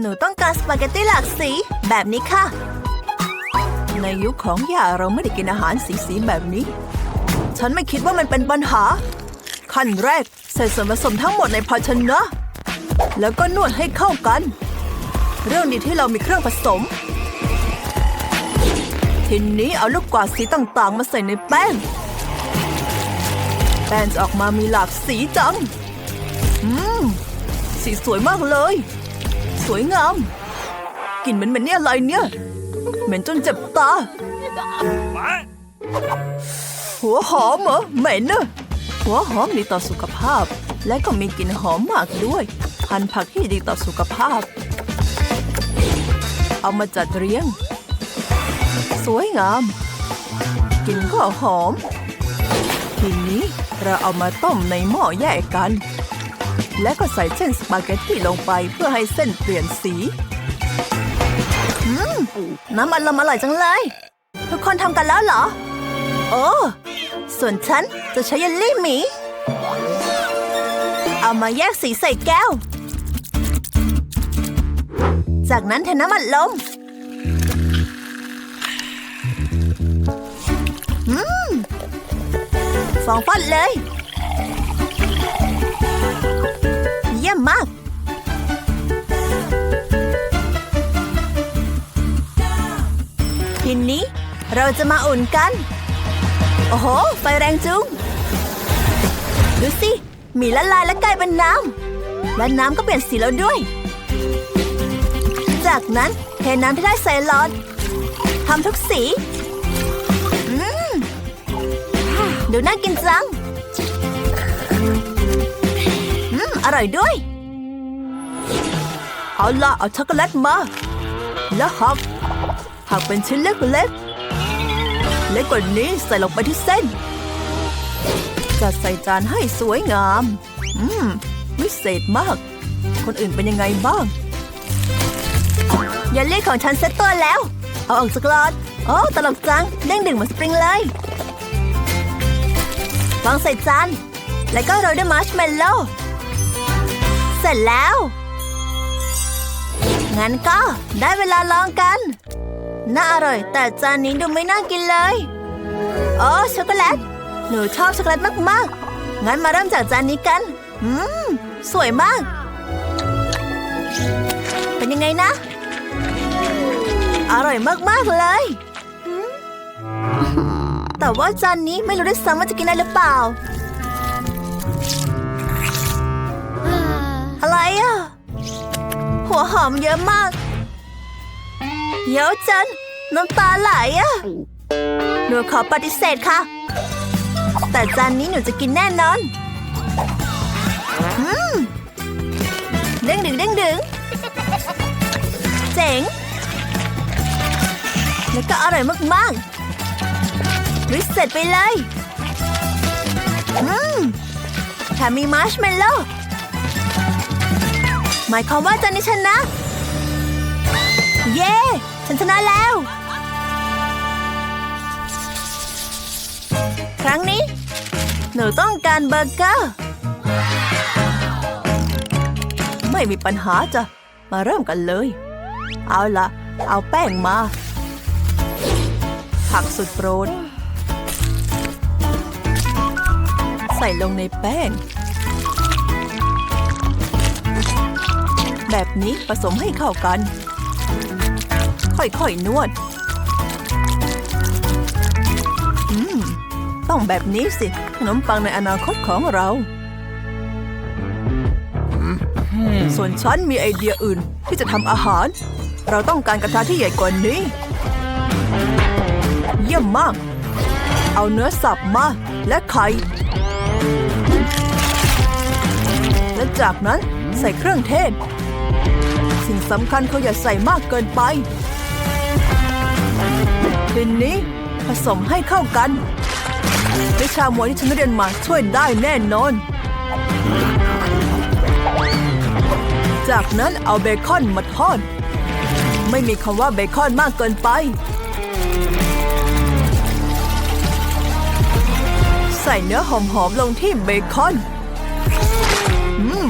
หนูต้องการสปาเกตตี้หลากสี แบบนี้ค่ะ ในยุคของย่าเราไม่ได้กินอาหารสีสีแบบนี้ ฉันไม่คิดว่ามันเป็นปัญหา ขั้นแรกใส่ส่วนผสมทั้งหมดในภาชนะ แล้วก็นวดให้เข้ากัน เรื่องดีที่เรามีเครื่องผสม ทีนี้เอาลูกกวาดสีต่างๆ มาใส่ในแป้ง แป้งจะออกมามีหลากสีจัง อืม สีสวยมากเลย สวยงาม กลิ่นเหม็นเหม็นนี่อะไรเนี่ยเหม็นจนเจ็บตาหัวหอมเหรอเหม็นเนอะหัวหอมดีต่อสุขภาพ และก็มีกลิ่นหอมมากด้วยพันผักที่ดีต่อสุขภาพ เอามาจัดเรียง สวยงามกลิ่นก็หอม ทีนี้เราเอามาต้มในหม้อแยกกัน และก็ใส่เส้นสปาเกตตี้ลงไปเพื่อให้เส้นเปลี่ยนสี อืม น้ำมันลมอร่อยจังเลย ทุกคนทำกันแล้วเหรอ โอ้ ส่วนฉันจะใช้เยลลี่หมี เอามาแยกสีใส่แก้ว จากนั้นเทน้ำมันลงอืม ฟองฟัดเลย เยี่ยมมาก ทีนี้เราจะมาอุ่นกัน โอ้โห ไฟแรงจุง ดูสิ มีละลายและกลายเป็นน้ำ และน้ำก็เปลี่ยนสีแล้วด้วย จากนั้นเทน้ำที่ได้ใส่หลอดทำทุกสี อืม ดูน่ากินจัง อร่อยด้วย เอาละเอาช็อกโกแลตมา แล้วหักหักเป็นชิ้นเล็กๆ เล็กกว่านี้ใส่ลงไปที่เส้น จัดใส่จานให้สวยงาม อืม วิเศษมาก คนอื่นเป็นยังไงบ้างเยลลี่ของฉันเซ็ตตัวแล้ว เอาออกจากลอดโอ้ตลกจังเด้งดึงเหมือนสปริงเลยวางใส่จานแล้วก็โรยด้วยมาร์ชเมลโล่ เสร็จแล้ว งั้นก็ได้เวลาลองกัน น่าอร่อย แต่จานนี้ดูไม่น่ากินเลย โอ้ช็อกโกแลต หนูชอบช็อกโกแลตมากๆ งั้นมาเริ่มจากจานนี้กัน อืม สวยมาก เป็นยังไงนะ อร่อยมากๆเลย แต่ว่าจานนี้ไม่รู้ด้วยซ้ำว่าจะกินได้หรือเปล่า อะไรอะ หัวหอมเยอะมากเดี๋ยวจันน้ำตาไหลอะ หนูขอปฏิเสธค่ะ แต่จานนี้หนูจะกินแน่นอน อืมเด้งดึงเด้งดึงเจ๋ง แล้วก็อร่อยมากๆวิเศษไปเลย อืมแถมมีมาร์ชเมลโล่ หมายความว่าจานนี้ชนะ เย้ฉันชนะแล้ว ครั้งนี้ หนูต้องการเบอร์เกอร์ ไม่มีปัญหาจ้ะ มาเริ่มกันเลย เอาละเอาแป้งมา ผักสุดโปรด ใส่ลงในแป้ง แบบนี้ผสมให้เข้ากัน ค่อยๆนวด อืม ต้องแบบนี้สิ ขนมปังในอนาคตของเรา ส่วนฉันมีไอเดียอื่นที่จะทำอาหาร เราต้องการกระทะที่ใหญ่กว่านี้ เยี่ยมมาก เอาเนื้อสับมา และไข่และจากนั้นใส่เครื่องเทศ สิ่งสำคัญเขาอย่าใส่มากเกินไปทีนี้ผสมให้เข้ากัน วิชามวยที่ฉันเรียนมาช่วยได้แน่นอน จากนั้นเอาเบคอนมาทอด ไม่มีคำว่าเบคอนมากเกินไป ใส่เนื้อหอมๆลงที่เบคอน อืม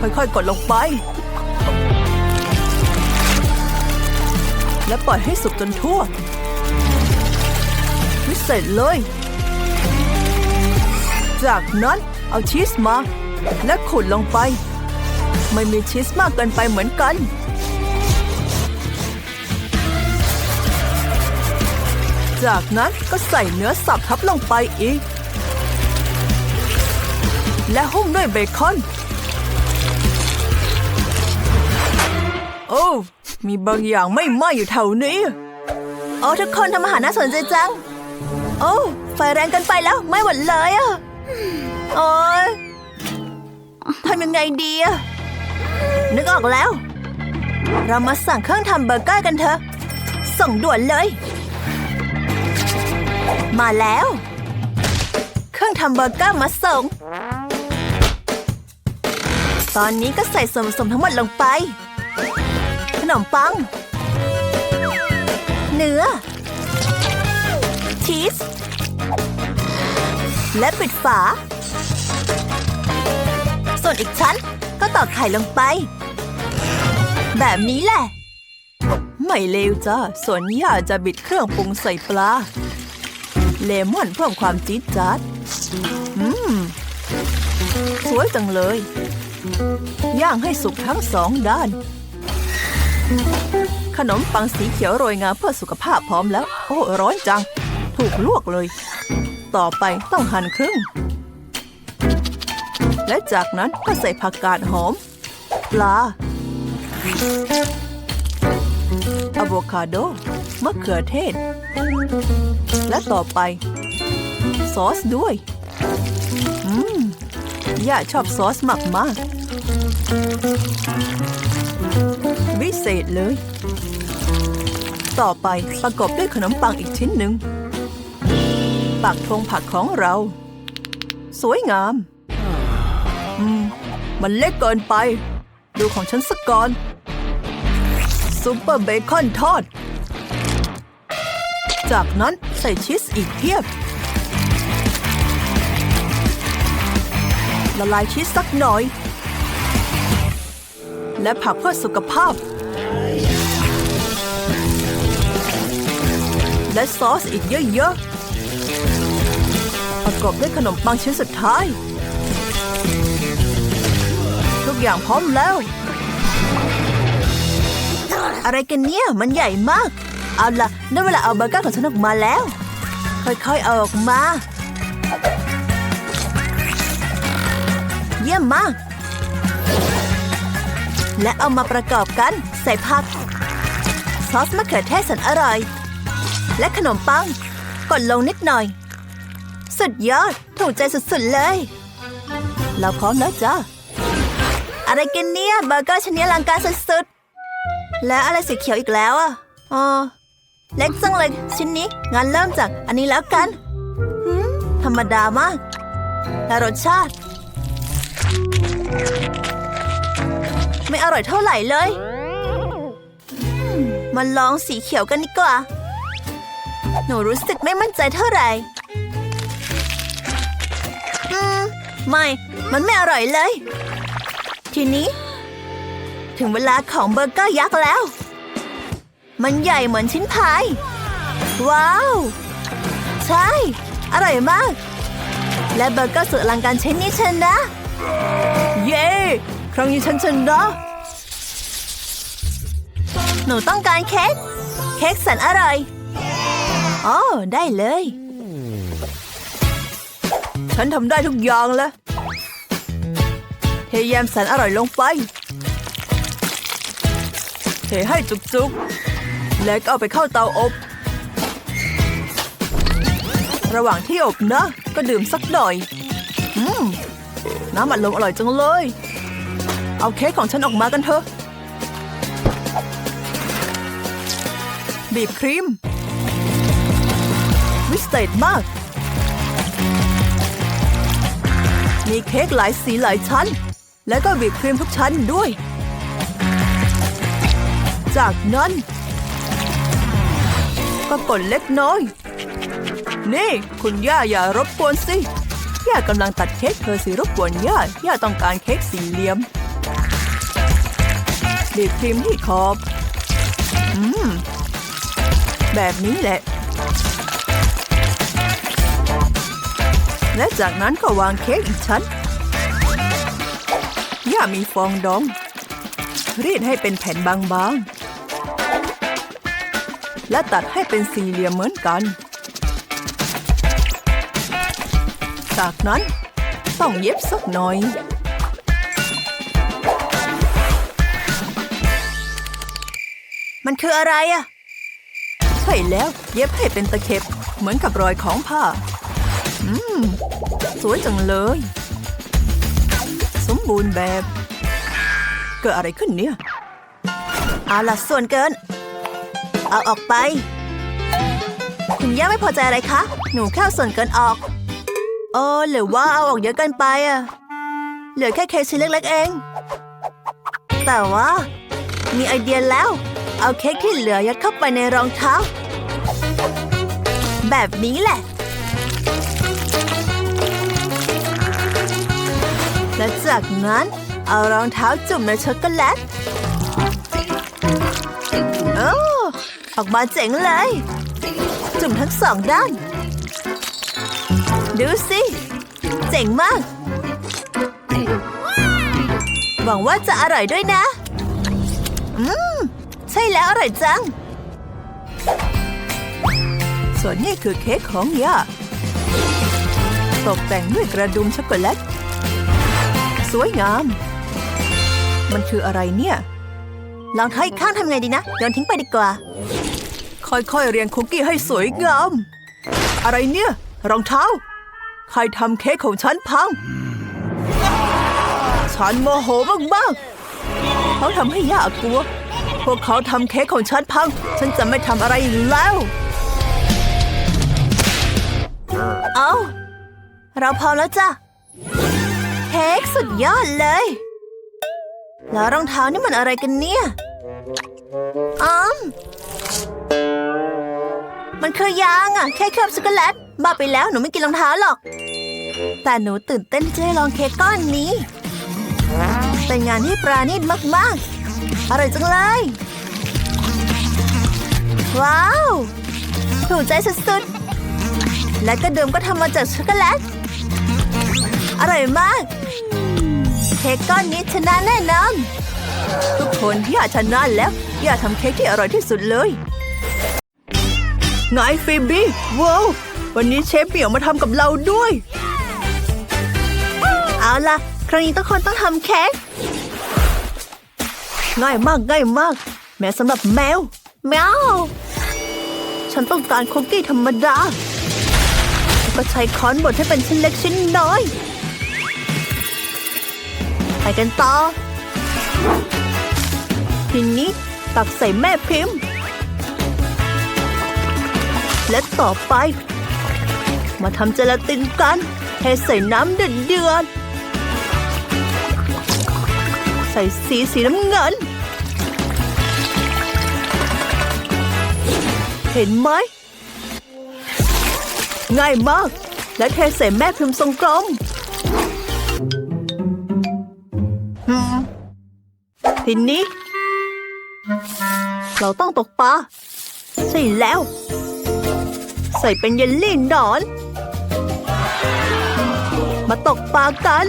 ค่อยๆ กดลงไป และปล่อยให้สุกจนทั่ว วิเศษเลย จากนั้นเอาชีสมา และขุดลงไป ไม่มีชีสมากเกินไปเหมือนกัน จากนั้นก็ใส่เนื้อสับทับลงไปอีก และหุ้มด้วยเบคอน โอ้ มีบางอย่างไม่ไหม้อยู่แถวนี้โอ้ทุกคนทำอาหารน่าสนใจจัง โอ้ไฟแรงกันไปแล้วไม่หมดเลยอะโอ้ยทำยังไงดีอะนึกออกแล้ว เรามาสั่งเครื่องทำเบอร์เกอร์กันเถอะ ส่งด่วนเลย มาแล้ว เครื่องทำเบอร์เกอร์มาส่ง ตอนนี้ก็ใส่ส่วนผสมทั้งหมดลงไป นมปัง เนื้อ ชีส และปิดฝา ส่วนอีกชั้นก็ตอกไข่ลงไป แบบนี้แหละ ไม่เลวจ้าส่วนย่าจะบิดเครื่องปรุงใส่ปลา เลมอนเพิ่มความจี๊ดจ๊าดอืมสวยจังเลย ย่างให้สุกทั้งสองด้าน ขนมปังสีเขียวโรยงาเพื่อสุขภาพพร้อมแล้ว โอ้ร้อนจัง ถูกลวกเลย ต่อไปต้องหั่นครึ่ง และจากนั้นก็ใส่ผักกาดหอม ปลาอะโวคาโด มะเขือเทศ และต่อไป ซอสด้วย อืม ย่าชอบซอสมากมาก เศษเลย ต่อไปประกอบด้วยขนมปังอีกชิ้นหนึ่งปักธงผักของเรา สวยงาม อืม มันเล็กเกินไป ดูของฉันสักก่อนซุปเปอร์เบคอนทอด จากนั้นใส่ชีสอีกเพียบ ละลายชีสสักหน่อย และผักเพื่อสุขภาพ และซอสอีกเยอะๆ ประกอบด้วยขนมปังชิ้นสุดท้าย ทุกอย่างพร้อมแล้ว อะไรกันเนี่ย มันใหญ่มาก เอาล่ะได้เวลาเอาเบอร์เกอร์ของฉันออกมาแล้ว ค่อยๆเอาออกมา เยี่ยมมาก และเอามาประกอบกัน ใส่ผัก ซอสมะเขือเทศแสันอร่อย และขนมปังกดลงนิดหน่อย สุดยอด ถูกใจสุดๆเลย เราพร้อมแล้วจ้าอะไรกันเนี่ยเบอร์เกอร์ชิ้นนี้ลังการสุดๆ และอะไรสีเขียวอีกแล้วอะอ๋อเล็กจังเลยชิ้นนี้งั้นเริ่มจากอันนี้แล้วกันธรรมดามากและรสชาติ ไม่อร่อยเท่าไหร่เลย มาลองสีเขียวกันดีกว่า หนูรู้สึกไม่มั่นใจเท่าไหร่ อืม ไม่ มันไม่อร่อยเลย ทีนี้ ถึงเวลาของเบอร์เกอร์ยักษ์แล้ว มันใหญ่เหมือนชิ้นพาย ว้าว ใช่ อร่อยมาก และเบอร์เกอร์สุดอลังการชิ้นนี้ชนะ เย้ ครั้งนี้ฉันชนะหนูต้องการเค้ก เค้กแสนอร่อย อ๋อได้เลย ฉันทำได้ทุกอย่างแล้วเทแยมแสนอร่อยลงไป เทให้จุกๆ แล้วก็เอาไปเข้าเตาอบ ระหว่างที่อบนะ ก็ดื่มสักหน่อย อืม น้ำอัดลมอร่อยจังเลย เอาเค้กของฉันออกมากันเถอะ บีบครีม วิเศษมาก มีเค้กหลายสีหลายชั้น แล้วก็บีบครีมทุกชั้นด้วย จากนั้น ก็กดเล็กน้อย นี่ คุณย่าอย่ารบกวนสิ ย่ากำลังตัดเค้กเธอสิรบกวนย่า ย่าต้องการเค้กสี่เหลี่ยมบีบครีมที่ขอบ อืม แบบนี้แหละ และจากนั้นก็วางเค้กอีกชั้น ย่ามีฟองดอง รีดให้เป็นแผ่นบางๆ และตัดให้เป็นสี่เหลี่ยมเหมือนกัน จากนั้นต้องเย็บสักหน่อยมันคืออะไรอะ ใช่แล้วเย็บให้เป็นตะเข็บ เหมือนกับรอยของผ้า อืม สวยจังเลย สมบูรณ์แบบ เกิดอะไรขึ้นเนี่ย เอาล่ะส่วนเกิน เอาออกไป คุณย่าไม่พอใจอะไรคะ หนูแค่ส่วนเกินออก เออหรือว่าเอาออกเยอะเกินไปอะเหลือแค่เคสชิ้นเล็กๆเอง แต่ว่า มีไอเดียแล้ว เอาเค้กที่เหลือยัดเข้าไปในรองเท้า แบบนี้แหละ จากนั้นเอารองเท้าจุ่มในช็อกโกแลตโอ้ออกมาเจ๋งเลย จุ่มทั้งสองด้าน ดูสิ เจ๋งมาก หวังว่าจะอร่อยด้วยนะ อืม ใช่แล้วอร่อยจัง ส่วนนี้คือเค้กของย่าตกแต่งด้วยกระดุมช็อกโกแลต สวยงาม มันคืออะไรเนี่ย ลองเท้าอีกข้างทำไงดีนะโยนทิ้งไปดีกว่า ค่อยๆเรียงคุกกี้ให้สวยงาม อะไรเนี่ย รองเท้า ใครทำเค้กของฉันพัง ฉันโมโหมากๆเขาทำให้ย่ากลัว พวกเขาทำเค้กของฉันพัง ฉันจะไม่ทำอะไรอีกแล้ว เอาเราพร้อมแล้วจ้ะ เค้กสุดยอดเลย แล้วรองเท้านี่มันอะไรกันเนี่ยอ้อมมันคือยางอะแค่เคลือบช็อกโกแลตบ้าไปแล้วหนูไม่กินรองเท้าหรอก แต่หนูตื่นเต้นที่จะได้ลองเค้กก้อนนี้ เป็นงานที่ปราณีตมากๆ อร่อยจังเลย ว้าว ถูกใจสุดๆ และกระเดิมก็ทำมาจากช็อกโกแลต อร่อยมาก เค้กก้อนนี้ชนะแน่นอนทุกคนย่าชนะแล้วย่าทำเค้กที่อร่อยที่สุดเลยไงฟิบี้ว้าววันนี้เชฟเหมียวมาทำกับเราด้วย เอาล่ะ ครั้งนี้ทุกคนต้องทำเค้กง่ายมากง่ายมาก แม้สำหรับแมว แมว ฉันต้องการคุกกี้ธรรมดา ก็ใช้ค้อนบดให้เป็นชิ้นเล็กชิ้นน้อย ไปกันต่อ ทีนี้ตักใส่แม่พิมพ์ และต่อไป มาทำเจลาตินกันเทใส่น้ำเดือดๆใส่สีสีน้ำเงิน เห็นไหม ง่ายมาก และเทใส่แม่พิมพ์ทรงกลม ทีนี้ เราต้องตกปลาใช่แล้ว ใส่เป็นเยลลี่หนอน มาตกปลากัน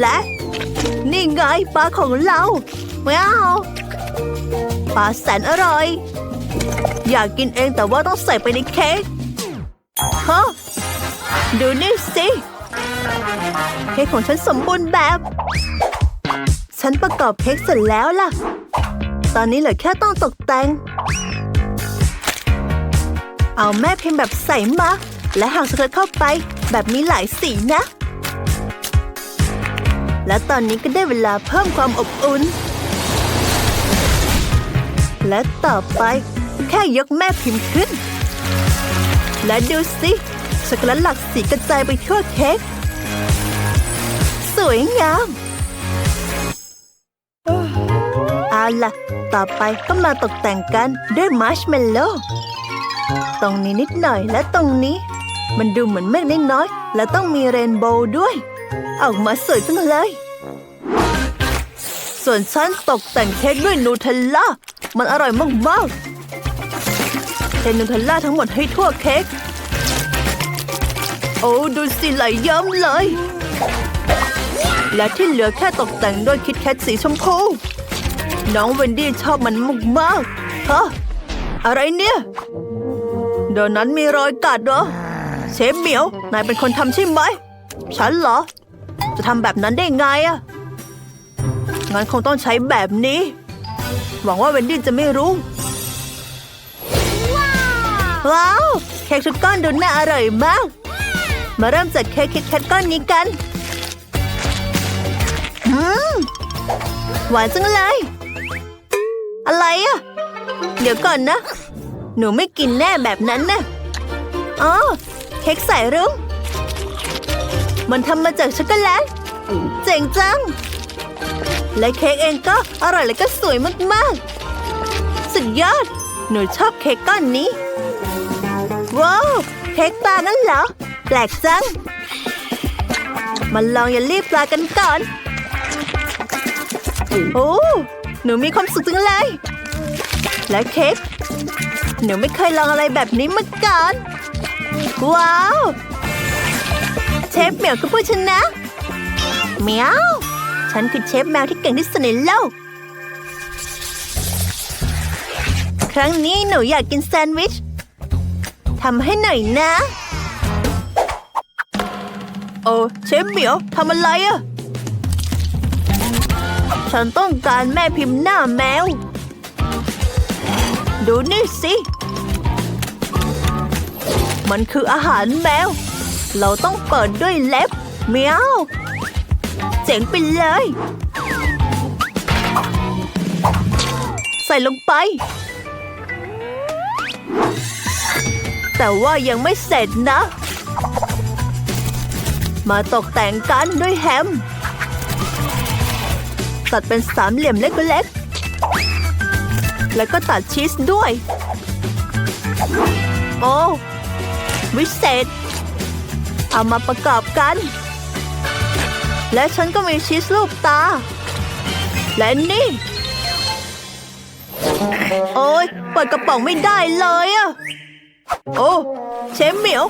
และนี่ไงปลาของเราว้าวปลาแสนอร่อย อยากกินเองแต่ว่าต้องใส่ไปในเค้กฮะดูนี่สิ เค้กของฉันสมบูรณ์แบบ ฉันประกอบเค้กเสร็จแล้วล่ะ ตอนนี้เหลือแค่ต้องตกแต่ง เอาแม่พิมพ์แบบใส่มา และหักสเกิร์ตเข้าไป แบบมีหลายสีนะ และตอนนี้ก็ได้เวลาเพิ่มความอบอุ่น และต่อไปแค่ยกแม่พิมพ์ขึ้น และดูสิ ช็อกโกแลตหลักสีกระจายไปทั่วเค้กสวยงามเอาล่ะ ต่อไปก็มาตกแต่งกันด้วยมาร์ชเมลโล่ตรงนี้นิดหน่อยและตรงนี้ มันดูเหมือนเมฆน้อยๆและต้องมีเรนโบว์ด้วย ออกมาสวยจังเลยสส่วนฉันตกแต่งเค้กด้วยนูเทลล่า มันอร่อยมากๆเทนูเทลล่าทั้งหมดให้ทั่วเค้ก โอ้ดูสิไหลเยิ้มเลย และที่เหลือแค่ตกแต่งด้วยคิดแคทสีชมพู น้องเวนดี้ชอบมันมากๆฮะอะไรเนี่ยโดนัทมีรอยกัดเหรอ เชฟเหมียว นายเป็นคนทำใช่ไหม ฉันเหรอ จะทำแบบนั้นได้ไงอะงั้นคงต้องใช้แบบนี้ หวังว่าเวนดี้จะไม่รู้ ว้าว เค้กทุกก้อนดูน่าอร่อยมาก มาเริ่มจากเค้กคิดแคทก้อนนี้กัน อืม หวานจังเลย อะไรอะเดี๋ยวก่อนนะ หนูไม่กินแน่แบบนั้นนะอ๋อ เค้กใส่รุ้งมันทำมาจากช็อกโกแลตเจ๋งจัง และเค้กเองก็อร่อยและก็สวยมากๆ สุดยอด หนูชอบเค้กก้อนนี้ ว้าว เค้กปลานั่นเหรอ แปลกจัง มาลองเยลลี่ปลากันก่อน โอ้ หนูมีความสุขจังเลย และเค้ก หนูไม่เคยลองอะไรแบบนี้มาก่อน ว้าว เชฟเหมียวคือผู้ชนะเหมียว ฉันคือเชฟแมวที่เก่งที่สุดในโลก ครั้งนี้หนูอยากกินแซนด์วิชทำให้หน่อยนะ โอ้เชฟเหมียวทำอะไรอะฉันต้องการแม่พิมพ์หน้าแมว ดูนี่สิ มันคืออาหารแมว เราต้องเปิดด้วยเล็บเมียวเจ๋งไปเลย ใส่ลงไป แต่ว่ายังไม่เสร็จนะ มาตกแต่งกันด้วยแฮม ตัดเป็นสามเหลี่ยมเล็กๆ แล้วก็ตัดชีสด้วย โอ้วิเศษ เอามาประกอบกัน และฉันก็มีชีสลูกตา และนี่ โอ้ยเปิดกระป๋องไม่ได้เลยอะโอ้ เชฟเหมียว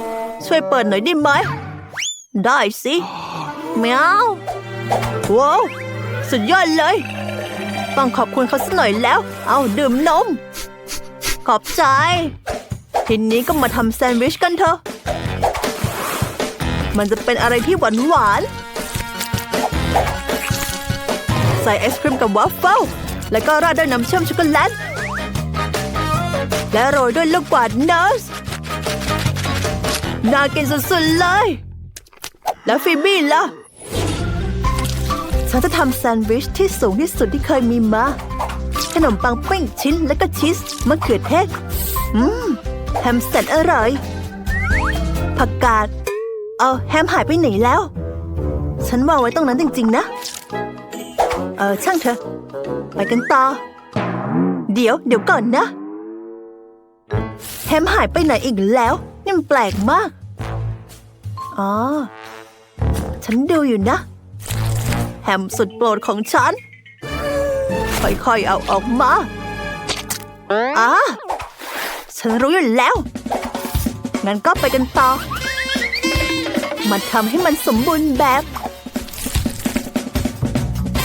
ช่วยเปิดหน่อยได้ไหม ได้สิเมียวว้าวสุดยอดเลย ต้องขอบคุณเขาสักหน่อยแล้ว เอาดื่มนม ขอบใจ ทีนี้ก็มาทำแซนด์วิชกันเถอะ มันจะเป็นอะไรที่หวานหวานใส่ไอศครีมกับวัฟเฟิลแล้วก็ราดด้วยน้ำเชื่อมช็อกโกแลต และโรยด้วยลูกกวาดเนสน่ากินสุดๆเลย แล้วฟิบี้ล่ะ ฉันจะทำแซนด์วิชที่สูงที่สุดที่เคยมีมา ขนมปังปิ้งชิ้นแล้วก็ชีสมะเขือเทศ อืม แฮมเสร็จอร่อย ผักกาด เออแฮมหายไปไหนแล้ว ฉันวางไว้ตรงนั้นจริง ๆ นะ เออ ช่างเถอะ ไปกันต่อ เดี๋ยว เดี๋ยวก่อนนะ แฮมหายไปไหนอีกแล้วนี่มันแปลกมาก อ๋อ ฉันดูอยู่นะ แฮมสุดโปรดของฉัน ค่อยๆเอาออกมาอ่าฉันรู้อยู่แล้ว งั้นก็ไปกันต่อ มาทำให้มันสมบูรณ์แบบ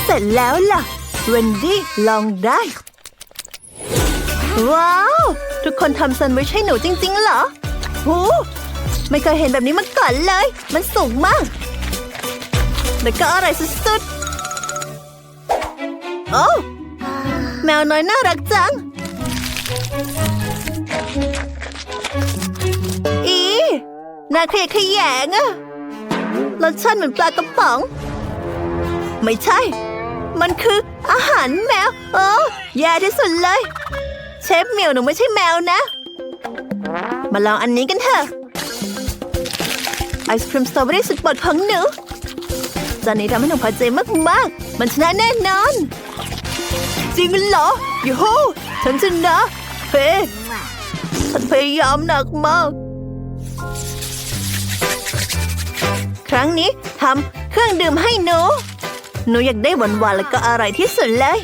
เสร็จแล้วล่ะ เวนดี้ลองได้ ว้าว ทุกคนทำแซนด์วิชให้หนูจริงๆเหรอ หู ไม่เคยเห็นแบบนี้มาก่อนเลย มันสูงมาก แล้วก็อร่อยสุดๆ โอ้แมวน้อยน่ารักจัง อีน่าขยะแขยงอะรสชาติเหมือนปลากระป๋อง ไม่ใช่ มันคืออาหารแมว โอ้แย่ที่สุดเลย เชฟเหมียวหนูไม่ใช่แมวนะ มาลองอันนี้กันเถอะไอศครีมสตรอเบอรี่สุดโปรดของหนู จานนี้ทำให้หนูพอใจมากๆ มันชนะแน่นอน จริงเหรอยูฮูฉันชนะเฮ้ฉันพยายามหนักมาก ครั้งนี้ทำเครื่องดื่มให้หนู หนูอยากได้หวานๆแล้วก็อร่อยที่สุดเลย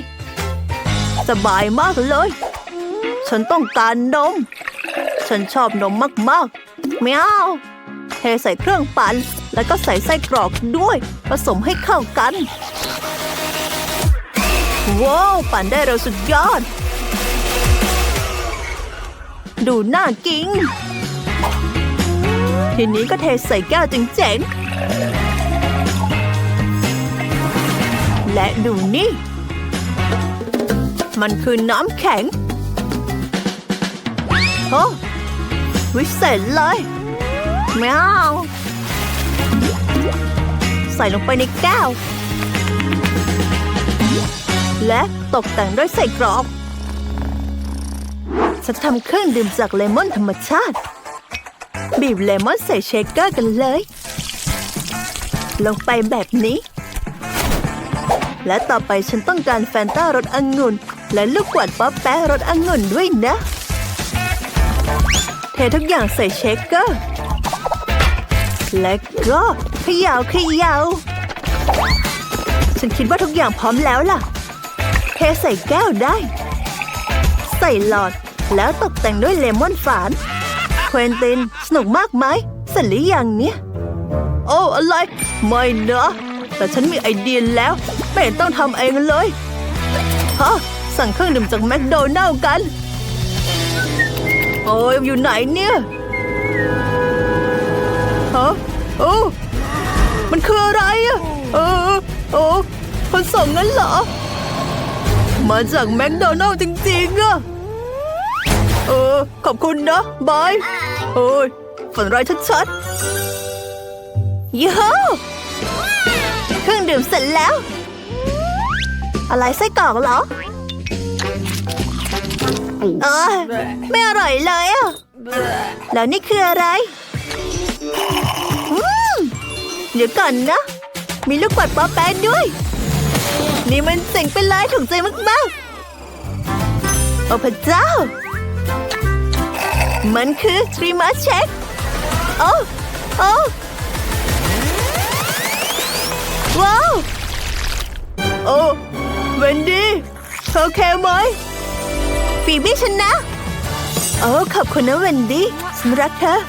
สบายมากเลย ฉันต้องการนม ฉันชอบนมมากๆไม่เอา เทใส่เครื่องปั่นแล้วก็ใส่ไส้กรอกด้วย ผสมให้เข้ากัน ว้าว ปั่นได้เร็วสุดยอด ดูน่ากิน ทีนี้ก็เทใส่แก้วเจ๋งๆ และดูนี่ มันคือน้ำแข็งโอ้วิเศษเลย ไม่เอาใส่ลงไปในแก้ว และตกแต่งด้วยใส่กรอบจะทำเครื่องดื่มจากเลมอนธรรมชาติ บีบเลมอนใส่เชคเกอร์กันเลย ลงไปแบบนี้ และต่อไปฉันต้องการแฟนต้ารสองุ่น และลูกกวาดป๊อปแป๊รสองุ่นด้วยนะ เททุกอย่างใส่เชคเกอร์ และก็เขย่าเขย่าฉันคิดว่าทุกอย่างพร้อมแล้วล่ะ เทใส่แก้วได้ ใส่หลอดแล้วตกแต่งด้วยเลมอนฝาน เควินติน สนุกมากไหมเสร็จหรือยังเนี่ย โอ้อะไร ไม่นะแต่ฉันมีไอเดียแล้ว ไม่ต้องทำเองเลยฮะสั่งเครื่องดื่มจากแมคโดนัลล์กัน โอ้ยอยู่ไหนเนี่ย โอ้มันคืออะไรอะเออโอ้คนส่งงั้นเหรอ มาจากแมคโดนัลล์จริงๆอะเออ ขอบคุณนะบายโอ้ยฝันร้ายชัดๆยูฮูเครื่องดื่มเสร็จแล้ว อะไรไส้กรอกเหรอเออไม่อร่อยเลยอะ แล้วนี่คืออะไร เดี๋ยวก่อนนะ มีลูกปัดป๊อปแป๊ดด้วย นี่มันเจ๋งเป็นลายถูกใจมากๆ โอ้พระเจ้า มันคือทรีมาเช็คโอ้โอ้ว้าว โอ้เวนดี้เธอโอเคไหมฟีบี้ชนะ โอ้ขอบคุณนะเวนดี้ฉันรักเธอ